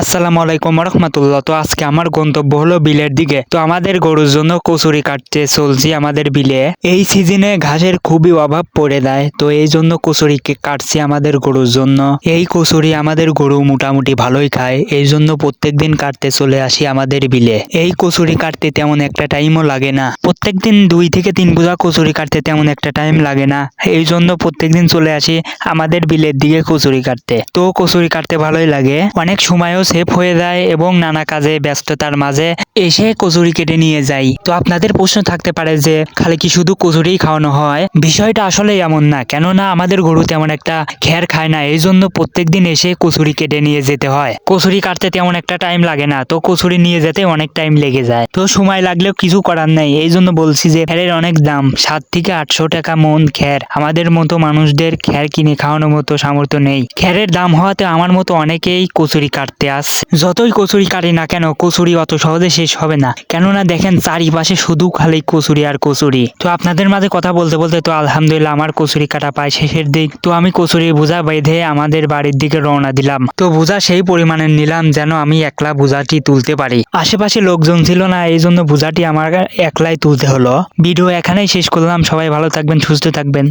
আসসালামু আলাইকুম রহমতুল্লাহ তো আজকে আমার গন্তব্য হলো বিলের দিকে। তো আমাদের গরুর জন্য কচুরি কাটতে চলছি আমাদের বিলে। এই সিজনে ঘাসের খুবই অভাব পড়ে দেয় তো এই জন্য কচুরি কাটছি আমাদের গরুর জন্য। এই কচুরি আমাদের গরু মোটামুটি ভালোই খায়। এই জন্য প্রত্যেক দিন কাটতে চলে আসি আমাদের বিলে। এই কচুরি কাটতে তেমন একটা টাইমও লাগে না। প্রত্যেকদিন দুই থেকে তিন বোঝা কচুরি কাটতে তেমন একটা টাইম লাগে না। এই জন্য প্রত্যেকদিন চলে আসি আমাদের বিলের দিকে কচুরি কাটতে। তো কচুরি কাটতে ভালোই লাগে। অনেক সময়ও সেভ হয়ে যায় এবং নানা কাজে ব্যস্ততার মাঝে এসে কচুরি কেটে নিয়ে যাই তো আপনাদের প্রশ্ন থাকতে পারে যে, খালি কি শুধু কচুরি খাওয়ানো হয়? বিষয়টা আসলে এমন না, কেননা আমাদের গরু তেমন একটা খ্যার খায় না এই জন্য প্রত্যেক দিন এসে কচুরি কেটে নিয়ে যেতে হয়। কচুরি কাটতে তেমন একটা টাইম লাগে না, তো কচুরি নিয়ে যেতে অনেক টাইম লেগে যায়। তো সময় লাগলেও কিছু করার নাই এই জন্য বলছি যে খ্যারের অনেক দাম, সাত থেকে আটশো টাকা মন খ্যার আমাদের মতো মানুষদের খ্যার কিনে খাওয়ানোর মতো সামর্থ্য নেই। খ্যারের দাম হওয়াতে আমার মতো অনেকেই কচুরি কাটতে আসছে যতই কচুরি কাটি না কেন, কচুরি অত সহজে শেষ হবে না। কেননা দেখেন, চারিপাশে শুধু খালি কচুরি আর কচুরি। তো আপনাদের মাঝে কথা বলতে বলতে তো আলহামদুলিল্লাহ আমার কচুরি কাটা পায় শেষের দিক। তো আমি কচুরি বোঝা বেঁধে আমাদের বাড়ির দিকে রওনা দিলাম। তো বোঝা সেই পরিমাণে নিলাম যেন আমি একলা বোঝাটি তুলতে পারি। আশেপাশে লোকজন ছিল না, এই জন্য বোঝাটি আমার একলাই তুলতে হলো। ভিডিও এখানেই শেষ করলাম। সবাই ভালো থাকবেন, সুস্থ থাকবেন।